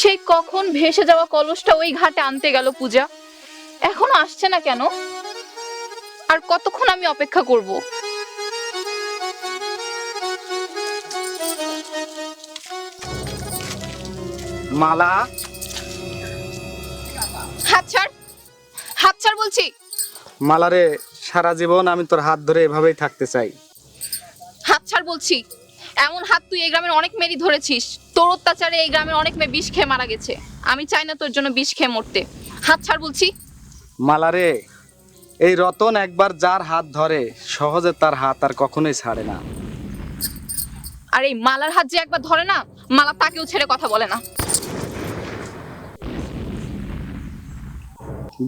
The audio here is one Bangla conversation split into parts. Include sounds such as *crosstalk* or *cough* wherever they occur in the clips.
সেই কখন ভেসে যাওয়া কলসটা ওই ঘাটে আনতে গেল পূজা? এখনও আসছে না কেন? আর কতক্ষণ আমি অপেক্ষা করব? মালা? হাত ছাড়। হাত ছাড় বলছি। মালারে সারা জীবন আমি তোর হাত ধরে এভাবেই থাকতে চাই। হাত ছাড় বলছি। এমন হাত তুই এই গ্রামের অনেক মেয়েরই ধরেছিস। তোর অত্যাচারে এই গ্রামের অনেক মেয়ে বিষ খেয়ে মারা গেছে। আমি চাই না তোর জন্য বিষ খেয়ে মরতে। হাত ছাড় বলছি। মালারে এই রতন একবার যার হাত ধরে সহজে তার হাত আর কখনোই ছাড়ে না। আর এই মালার হাত যে একবার ধরে না মালা তাকেও ছেড়ে কথা বলে না।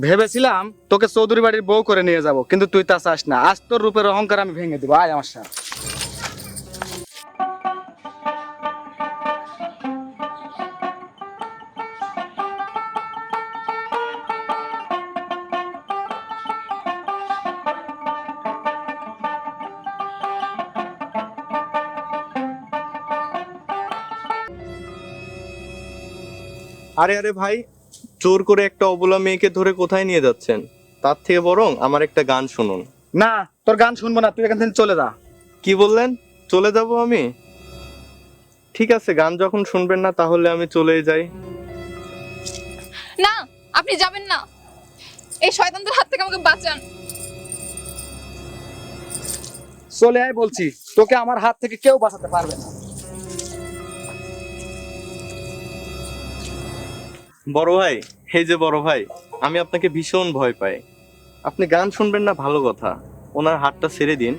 ভেবেছিলাম তোকে চৌধুরী বাড়ির বউ করে নিয়ে যাব কিন্তু তুই তা চাস না। আজ তোর রূপের অহংকার আমি ভেঙে দেবো। আয় আমার সাথে। আরে আরে ভাই জোর করে একটা অবলা মেয়েকে ধরে কোথায় নিয়ে যাচ্ছেন? তার থেকে বরং আমার একটা গান শুনুন। না তোর গান শুনব না তুই এখান থেকে চলে যা। কি বললেন? চলে যাব আমি? ঠিক আছে গান যখন শুনবেন না তাহলে আমি চলেই যাই। না আপনি যাবেন না। এই শয়তানদের হাত থেকে আমাকে বাঁচান। চলে আয় বলছি তোকে আমার হাত থেকে কেউ বাঁচাতে পারবে না। বড় ভাই এই যে বড় ভাই আমি আপনাকে ভীষণ ভয় পাই। আপনি গান শুনবেন না ভালো কথা। ওনার হাতটা ছেড়ে দিন।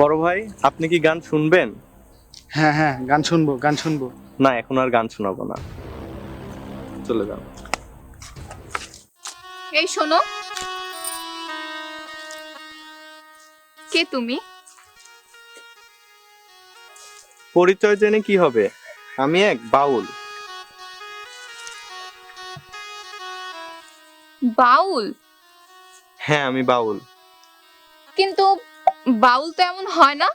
বড় ভাই আপনি কি গান শুনবেন? হ্যাঁ হ্যাঁ গান শুনব গান শুনব। না এখন আর গান শোনাবো না। চলে যান এই শোনো। কে তুমি? পরিচয় জেনে কি হবে? আমি এক বাউল। বাউল? হ্যাঁ আমি বাউল। কিন্তু বাউল তো এমন হয় না?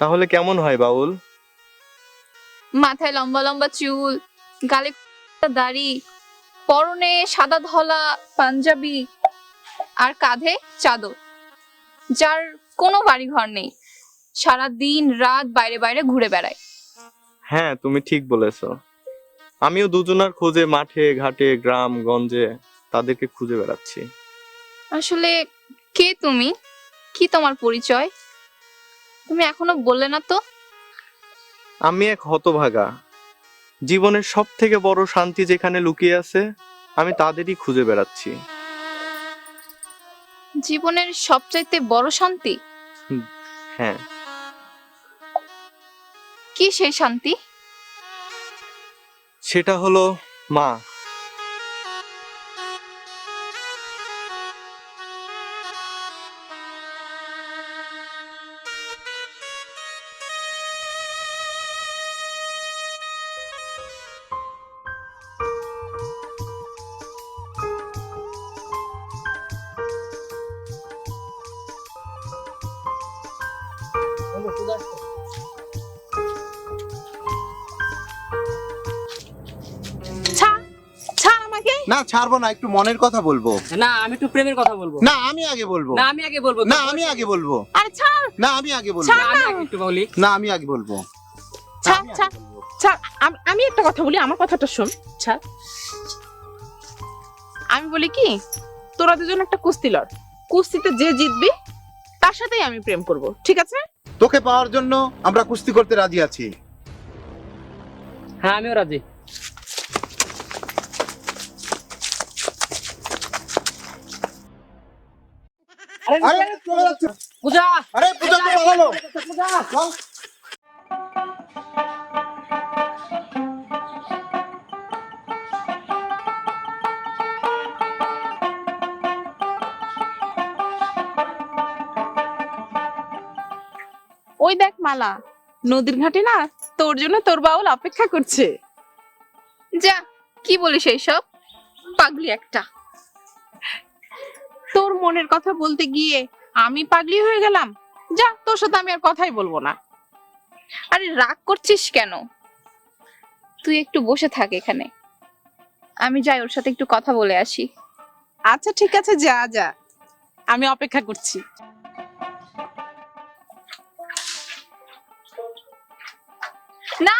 তাহলে কেমন হয় বাউল? মাথায় লম্বা লম্বা চুল গালে দাড়ি পরনে সাদা ধলা পাঞ্জাবি আর কাঁধে চাদর যার কোনো বাড়ি ঘর নেই। সারা দিন রাত বাইরে বাইরে ঘুরে বেড়ায়। হ্যাঁ তুমি ঠিক বলেছ। আমিও দুজনার খোঁজে মাঠে ঘাটে গ্রাম গঞ্জে তাদেরকে খুঁজে বেড়াচ্ছি। আসলে কে তুমি? কি তোমার পরিচয়? তুমি এখনও বললে না তো? আমি এক হতভাগা। জীবনের সব থেকে বড় শান্তি যেখানে লুকিয়ে আছে আমি তাদেরই খুঁজে বেড়াচ্ছি। জীবনের সবচাইতে বড় শান্তি? হ্যাঁ। কি সেই শান্তি? সেটা হলো মা। না ছাড়বো না একটু মনের কথা বলব। না আমি একটু প্রেমের কথা বলব। না আমি আগে বলব। না আমি আগে বলব। না আমি আগে বলব। আরে ছাড় না আমি আগে বলব। না আমি আগে একটু বলি। না আমি আগে বলব। ছাড় ছাড় ছাড় আমি একটা কথা বলি আমার কথাটা শোন। ছাড় আমি বলি কি তোরা দুজন একটা কুস্তি লড়। কুস্তিতে যে জিতবি তার সাথেই আমি প্রেম করব ঠিক আছে? তোকে পাওয়ার জন্য আমরা কুস্তি করতে রাজি আছি। হ্যাঁ আমিও রাজি। আরে পূজা! আরে পূজা তো পালালো ওই দেখ মালা নদীর ঘাটে না তোর জন্য তোর বাউল অপেক্ষা করছে। যা কি বলিস এইসব? পাগলি একটা। তোর মনের কথা বলতে গিয়ে আমি পাগলি হয়ে গেলাম। যা তোর সাথে আমি আর কথাই বলব না। আরে রাগ করছিস কেন? তুই একটু বসে থাক এখানে। আমি যাই ওর সাথে একটু কথা বলে আসি। আচ্ছা ঠিক আছে যা যা। আমি অপেক্ষা করছি। না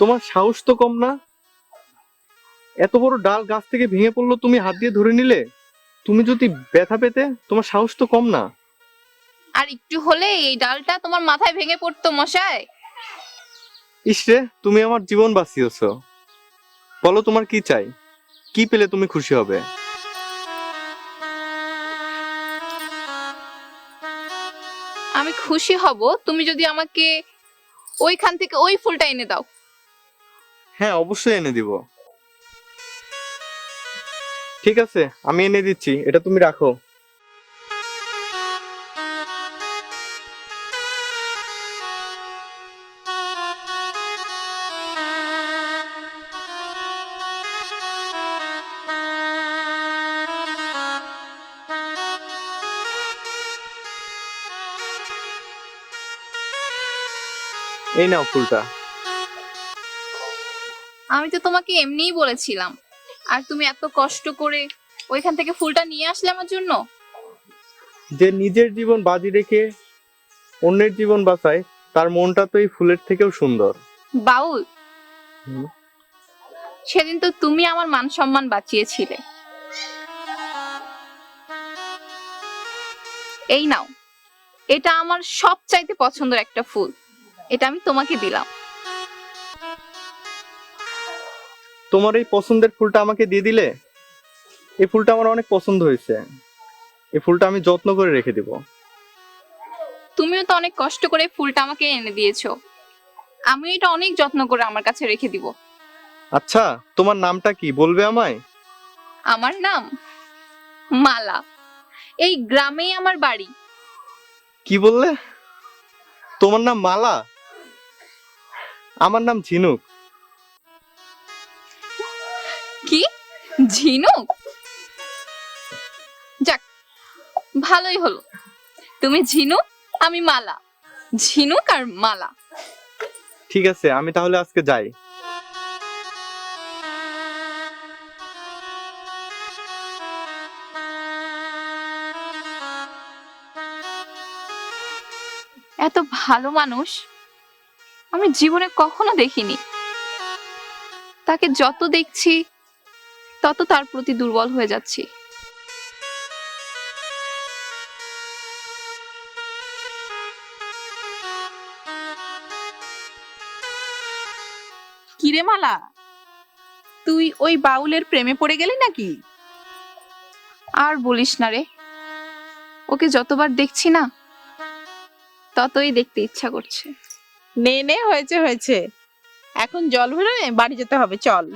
তোমার সাহস তো কম না? এত বড় ডাল গাছ থেকে ভেঙে পড়ল তুমি হাত দিয়ে ধরে নিলে? তুমি যদি ব্যথা পেতে তোমার সাহস তো কম না। আর একটু হলে এই ডালটা তোমার মাথায় ভেঙে পড়তো মশাই। ইসরে তুমি আমার জীবন বাঁচিয়েছ। বলো তোমার কি চাই? কি পেলে তুমি খুশি হবে? আমি খুশি হব তুমি যদি আমাকে ওইখান থেকে ওই ফুলটা এনে দাও। হ্যাঁ অবশ্যই এনে দিব। ঠিক আছে, আমি এনে দিচ্ছি, এটা তুমি রাখো। এই নাও ফুলটা। আমি তো তোমাকে এমনিই বলেছিলাম। আর তুমি এত কষ্ট করে ওইখান থেকে ফুলটা নিয়ে আসলে আমার জন্য? যে নিজের জীবন বাজি রেখে অন্যের জীবন বাঁচায় তার মনটা তো এই ফুলের থেকেও সুন্দর। বাউল সেদিন তো তুমি আমার মান সম্মান বাঁচিয়েছিলে। এই নাও এটা আমার সবচাইতে পছন্দের একটা ফুল। এটা আমি তোমাকে দিলাম। তোমার এই পছন্দের ফুলটা আমাকে দিয়ে দিলে? এই ফুলটা আমার অনেক পছন্দ হয়েছে। এই ফুলটা আমি যত্ন করে রেখে দিব। তুমিও তো অনেক কষ্ট করে ফুলটা আমাকে এনে দিয়েছ। আমি এটা অনেক যত্ন করে আমার কাছে রেখে দিব। আচ্ছা তোমার নামটা কি? বলবে আমায়? আমার নাম মালা। এই গ্রামেই আমার বাড়ি। কি বললে? তোমার নাম মালা? আমার নাম ঝিনুক। ঝিনুক? যাক ভালোই হলো। তুমি ঝিনুক আমি মালা। ঝিনুক আর মালা। ঠিক আছে আমি তাহলে আজকে যাই। এত ভালো মানুষ আমি জীবনে কখনো দেখিনি। তাকে যত দেখছি তত তার প্রতি দুর্বল হয়ে যাচ্ছি। কিরে মালা তুই ওই বাউলের প্রেমে পড়ে গেলি নাকি? আর বলিস না রে ওকে যতবার দেখছি না ততই দেখতে ইচ্ছা করছে। নে নে হয়েছে হয়েছে। এখন জল ভরে বাড়ি যেতে হবে চল।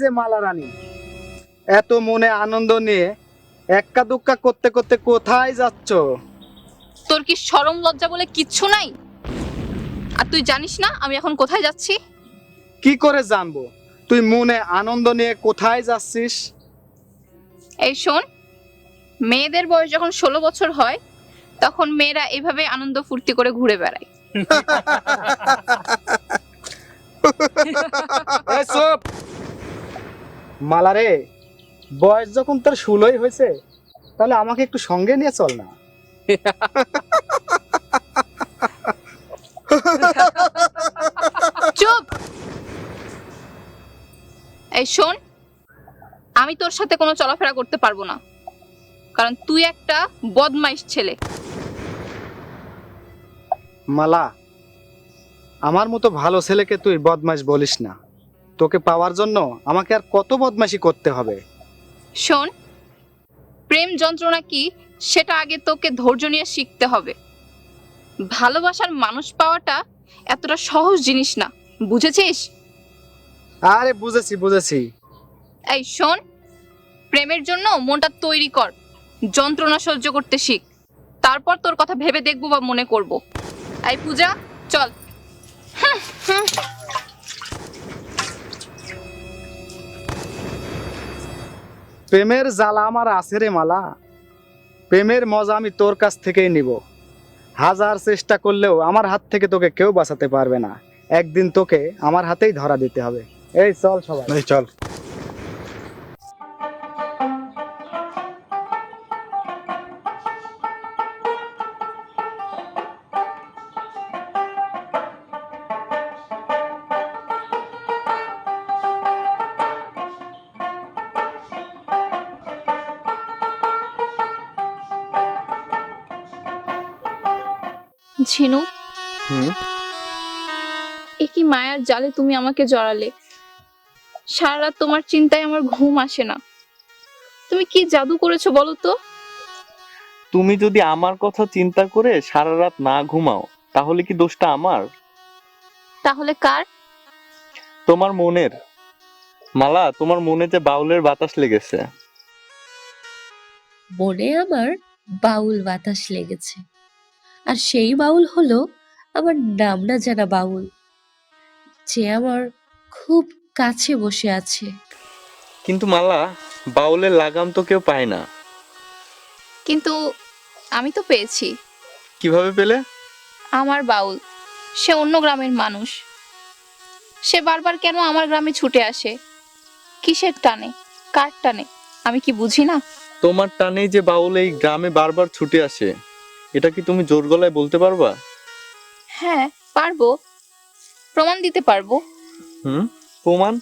যে মালা রানী এত মনে আনন্দ নিয়ে এক্কা দুক্কা করতে করতে কোথায় যাচ্ছ? তোর কি সরম লজ্জা বলে কিচ্ছু নাই? আর তুই জানিস না আমি এখন কোথায় যাচ্ছি? কি করে জানব? তুই মনে আনন্দ নিয়ে কোথায় যাচ্ছিস? এই শোন মেয়েদের বয়স যখন ষোলো বছর হয় তখন মেয়েরা এভাবে আনন্দ ফুর্তি করে ঘুরে বেড়ায়। *laughs* চুপ! মালা রে বয়স যখন তোর ষোলোই হয়েছে তাহলে আমাকে একটু সঙ্গে নিয়ে চল না। চুপ! এই শোন আমি তোর সাথে কোনো চলাফেরা করতে পারব না। কারণ তুই একটা বদমাইশ ছেলে। মালা আমার মতো ভালো ছেলেকে তুই বদমাশ বলিস না। তোকে পাওয়ার জন্য আমাকে আর কত বদমাশি করতে হবে? শোন প্রেম যন্ত্রণা কি সেটা আগে তোকে ধৈর্য নিয়ে শিখতে হবে। ভালোবাসার মানুষ পাওয়াটা এতটা সহজ জিনিস না বুঝেছিস? আরে বুঝেছি বুঝেছি। এই শোন প্রেমের জন্য মনটা তৈরি কর যন্ত্রণা সহ্য করতে শিখ। তারপর তোর কথা ভেবে দেখব বা মনে করব। এই পূজা চল। প্রেমের জ্বালা আমার আছে রে মালা। প্রেমের মজা আমি তোর কাছ থেকেই নিব। হাজার চেষ্টা করলেও আমার হাত থেকে তোকে কেউ বাঁচাতে পারবে না। একদিন তোকে আমার হাতেই ধরা দিতে হবে। এই চল সবাই। চল। ঝিনু। হুম। এ কি মায়ার জালে তুমি আমাকে জড়ালে? সারা রাত তোমার চিন্তায় আমার ঘুম আসে না। তুমি কি জাদু করেছ বলো তো? তুমি যদি আমার কথা চিন্তা করে সারা রাত না ঘুমাও তাহলে কি দোষটা আমার? তাহলে কার? তোমার মনের। মালা তোমার মনে যে বাউলের বাতাস লেগেছে। মনে আমার বাউল বাতাস লেগেছে। আর সেই বাউল হলো আমার নাম না জানা বাউল যে আমার খুব কাছে বসে আছে। কিন্তু মালা বাউলের লাগাম তো কেউ পায় না। কিন্তু আমি তো পেয়েছি। কীভাবে পেলে? আমার বাউল সে অন্য গ্রামের মানুষ। সে বারবার কেন আমার গ্রামে ছুটে আসে? কিসের টানে? কার টানে? আমি কি বুঝি না? তোমার টানে যে বাউল এই গ্রামে বারবার ছুটে আসে। এটা কি তুমি জোর গলায় বলতে পারবা? হ্যাঁ পারব। প্রমাণ দিতে পারব। হুম প্রমাণ?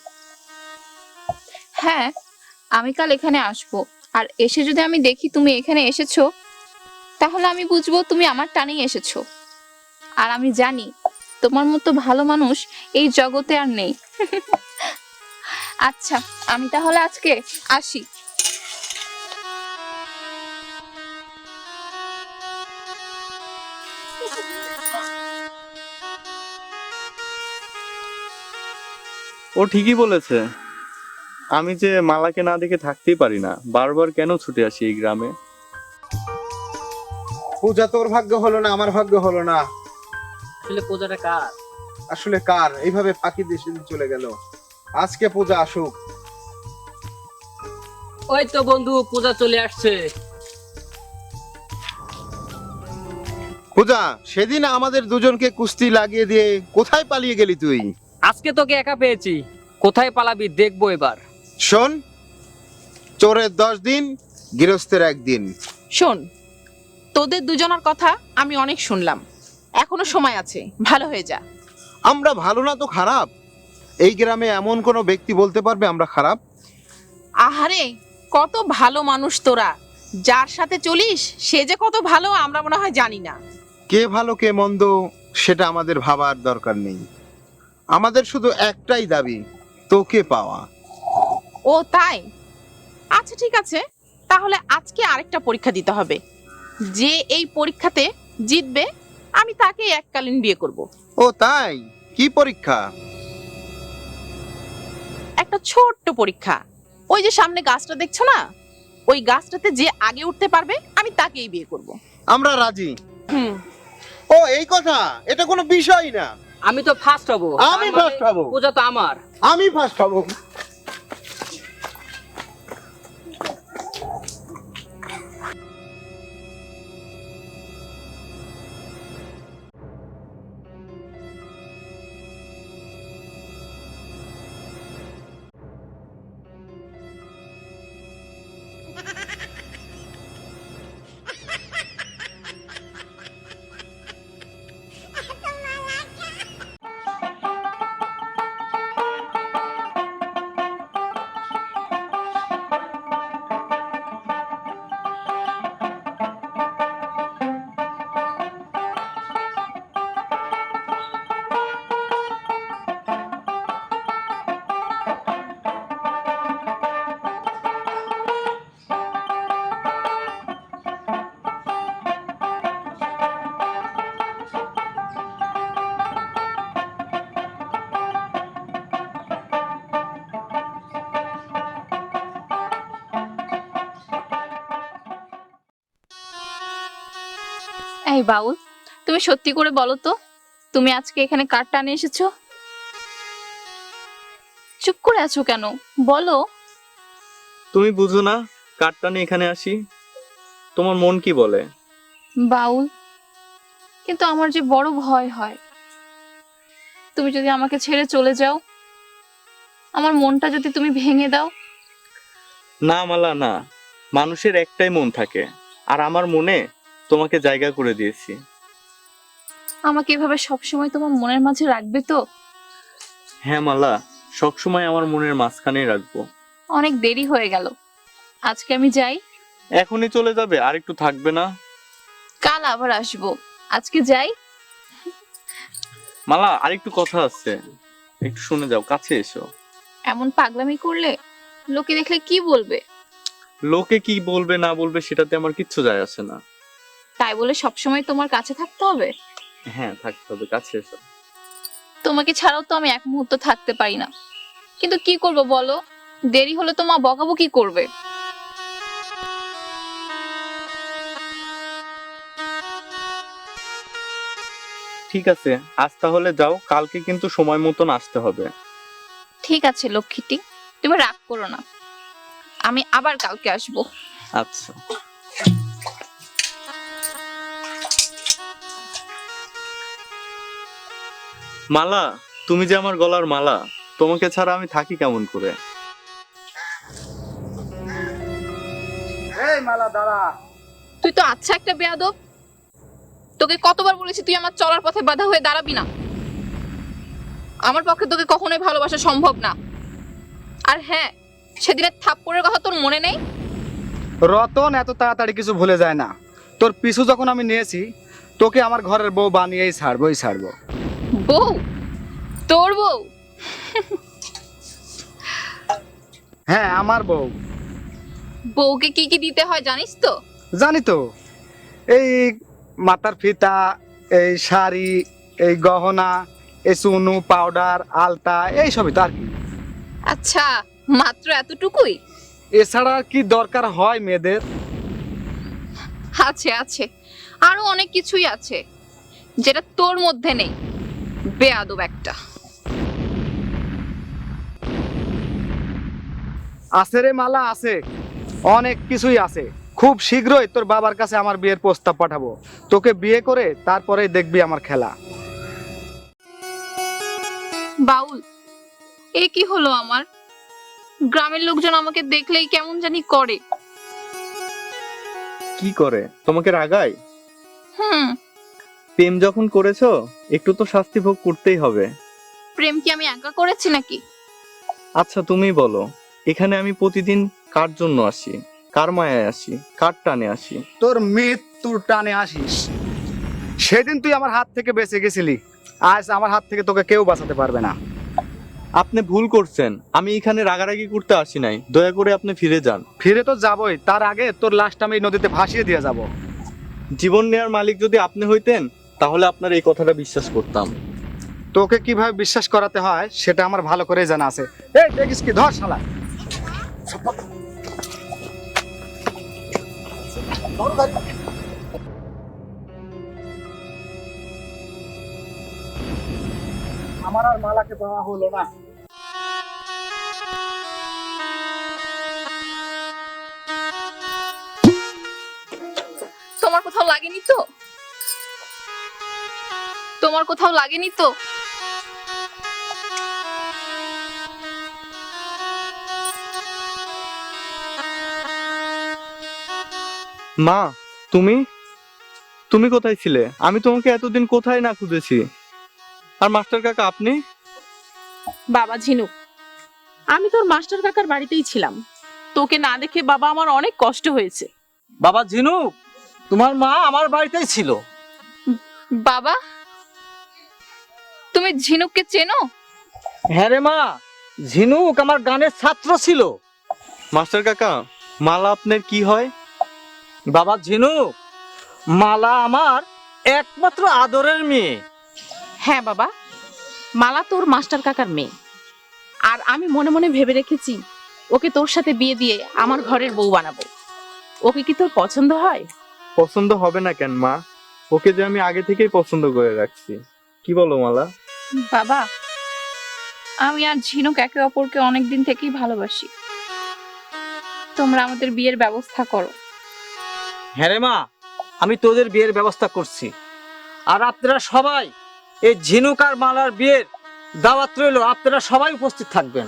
হ্যাঁ আমি কাল এখানে আসব। আর এসে যদি আমি দেখি তুমি এখানে এসেছ তাহলে আমি বুঝব তুমি আমার টানেই এসেছ। আর আমি জানি তোমার মতো ভালো মানুষ এই জগতে আর নেই। *laughs* আচ্ছা আমি তাহলে আজকে আসি। ও ঠিকই বলেছে। আমি যে মালাকে না দেখে থাকতেই পারি না বারবার কেন ছুটে আসি এই গ্রামে? পূজা তোর ভাগ্য হলো না আমার ভাগ্য হলো না। আসলে পূজাটা কার? আসলে কার? এইভাবে ফাঁকি দিয়ে সেদিন চলে গেল। আজকে পূজা আসুক। ওই তো বন্ধু পূজা চলে আসছে। পূজা সেদিন আমাদের দুজনকে কুস্তি লাগিয়ে দিয়ে কোথায় পালিয়ে গেলি তুই? আজকে তোকে একা পেয়েছি। কোথায় পালাবি দেখব এবার। শোন চোরের দশ দিন গৃহস্থের একদিন। শোন তোদের দুজনের কথা আমি অনেক শুনলাম। এখনও সময় আছে ভালো হয়ে যা। আমরা ভালো না তো খারাপ? এই গ্রামে এমন কোনো ব্যক্তি বলতে পারবে আমরা খারাপ? আহারে কত ভালো মানুষ তোরা। যার সাথে চলিস সে যে কত ভালো আমরা মনে হয় জানি না। কে ভালো কে মন্দ সেটা আমাদের ভাবার দরকার নেই। আমাদের শুধু একটাই দাবি তোকে পাওয়া। ও তাই? আচ্ছা ঠিক আছে। তাহলে আজকে আরেকটা পরীক্ষা দিতে হবে। যে এই পরীক্ষাতে জিতবে আমি তাকে এককালীন বিয়ে করব। ও তাই? কি পরীক্ষা? একটা ছোট্ট পরীক্ষা। ওই যে সামনে গাছটা দেখছ না? ওই গাছটাতে যে আগে উঠতে পারবে আমি তাকেই বিয়ে করব। আমরা রাজি। হুম। ও এই কথা এটা কোনো বিষয় না। আমি তো ফার্স্ট হব। আমি ফার্স্ট হব। পূজা তো আমার। আমি ফার্স্ট হব। এই বাউল তুমি সত্যি করে বলো তো তুমি আজকে এখানে কার টানে এসেছ? চুপ করে আছো কেন? বলো। তুমি বুঝো না কাঠটা নিয়ে এখানে আসি? তোমার মন কি বলে? বাউল কিন্তু আমার যে বড় ভয় হয়। তুমি যদি আমাকে ছেড়ে চলে যাও আমার মনটা যদি তুমি ভেঙে দাও। না মালা না। মানুষের একটাই মন থাকে আর আমার মনে তোমাকে জায়গা করে দিয়েছি। আমাকে এভাবে সবসময় তোমার মনের মাঝে রাখবে তো? হ্যাঁ মালা সবসময় আমার মনের মাঝখানেই রাখব। অনেক দেরি হয়ে গেল। আজকে আমি যাই। এখনই চলে যাবে আর একটু থাকবে না। কাল আবার আসব। আজকে যাই। মালা আর একটু কথা আছে। একটু শুনে যাও কাছে এসো। এমন পাগলামি করলে লোকে দেখলে কি বলবে? লোকে কি বলবে না বলবে সেটাতে আমার কিচ্ছু যায় আসে না। তাই বলে সবসময় তোমার কাছে থাকতে হবে? হ্যাঁ থাকতে হবে কাছে এসো। তোমাকে ছাড়াও তো আমি এক মুহূর্ত থাকতে পারি না। কিন্তু কি করব বলো? দেরি হলে তো মা বকাবকি করবে। ঠিক আছে আজ তাহলে যাও কালকে কিন্তু সময় মতন আসতে হবে। ঠিক আছে লক্ষ্মীটি তুমি রাগ করো না। আমি আবার কালকে আসব। আচ্ছা। মালা তুমি যে আমার গলার মালা তোমাকে ছাড়া আমি থাকি কেমন করে? এই মালা দাঁড়া। তুই তো আচ্ছা একটা বেয়াদব। তোকে কতবার বলেছি তুই আমার চলার পথে বাধা হয়ে দাঁড়াবি না। আমার পক্ষে তোকে কখনোই ভালোবাসা সম্ভব না। আর হ্যাঁ সেদিনের থাপ্পড়ের কথা তোর মনে নেই? রতন এত তাড়াতাড়ি কিছু ভুলে যায় না। তোর পিছু যখন আমি নিয়েছি তোকে আমার ঘরের বউ বানিয়েই ছাড়বোই ছাড়বো। বউ? তোর বউ? হ্যাঁ আমার বউ। বউকে কি কি দিতে হয় জানিস তো? জানি তো। এই মাথার ফিতা এই শাড়ি এই গহনা এই চুনু পাউডার আলতা এই সবই তো আর কি। আচ্ছা মাত্র এতটুকুই? এছাড়া আর কি দরকার হয় মেয়েদের? আছে আছে। আরও অনেক কিছুই আছে যেটা তোর মধ্যে নেই। বেয়াদব একটা। আছে রে মালা আছে। অনেক কিছুই আছে। খুব শীঘ্রই তোর বাবার কাছে আমার বিয়ের প্রস্তাব পাঠাবো। তোকে বিয়ে করে তারপরেই দেখবি আমার খেলা। বাউল এ কি হলো আমার? গ্রামের লোকজন আমাকে দেখলেই কেমন জানি করে। কি করে? তোমাকে রাগায়? হুম প্রেম যখন করেছ একটু তো শাস্তি ভোগ করতেই হবে। প্রেম কি আমি একা করেছি নাকি? আচ্ছা তুমি বলো এখানে আমি প্রতিদিন কার জন্য আসি? কার মায়ায় আসি? কার টানে আসি? তোর মৃত্যুর টানে আসিস। সেদিন তুই আমার হাত থেকে বেঁচে গেছিলি। আজ আমার হাত থেকে তোকে কেউ বাঁচাতে পারবে না। আপনি ভুল করছেন। আমি এখানে রাগারাগি করতে আসি নাই। দয়া করে আপনি ফিরে যান। ফিরে তো যাবই। তার আগে তোর লাশটা আমি এই নদীতে ভাসিয়ে দিয়ে যাব। জীবন নেওয়ার মালিক যদি আপনি হইতেন তাহলে আপনার এই কথাটা বিশ্বাস করতাম। তোকে কীভাবে বিশ্বাস করাতে হয় সেটা আমার ভালো করে জানা আছে। এই দেখিস কি ধর শালা। আমার আর মালাকে পাওয়া হলো না। তোমার কোথাও লাগেনি তো? তোমার কোথাও লাগেনি তো? মা তুমি? তুমি কোথায় ছিলে? আমি তোমাকে এতদিন কোথায় না খুঁজেছি। আর মাস্টার কাকা আপনি? বাবা ঝিনুক আমি তোর মাস্টার কাকার বাড়িতেই ছিলাম। তোকে না দেখে বাবা আমার অনেক কষ্ট হয়েছে। বাবা ঝিনুক তোমার মা আমার বাড়িতেই ছিল। বাবা? তুমি ঝিনুককে চেনো? হ্যাঁ রে মা ঝিনুক আমার গানের ছাত্র ছিল। মাস্টার কাকা মালা আপনার কি হয়? বাবা ঝিনুক মালা আমার একমাত্র আদরের মেয়ে। হ্যাঁ বাবা মালা তোর মাস্টার কাকার মেয়ে। আর আমি মনে মনে ভেবে রেখেছি ওকে তোর সাথে বিয়ে দিয়ে আমার ঘরের বউ বানাবো। ওকে কি তোর পছন্দ হয়? পছন্দ হবে না কেন মা? ওকে যে আমি আগে থেকেই পছন্দ করে রাখছি। কি বলো মালা? বাবা, আমি আর ঝিনুক একে অপরকে অনেক দিন থেকেই ভালোবাসি। তোমরা আমাদের বিয়ের ব্যবস্থা করো। হ্যাঁ রে মা, আমি তোদের বিয়ের ব্যবস্থা করছি। আর আপনারা সবাই এই ঝিনুক আর মালার বিয়ের দাওয়াত রইল, আপনারা সবাই উপস্থিত থাকবেন।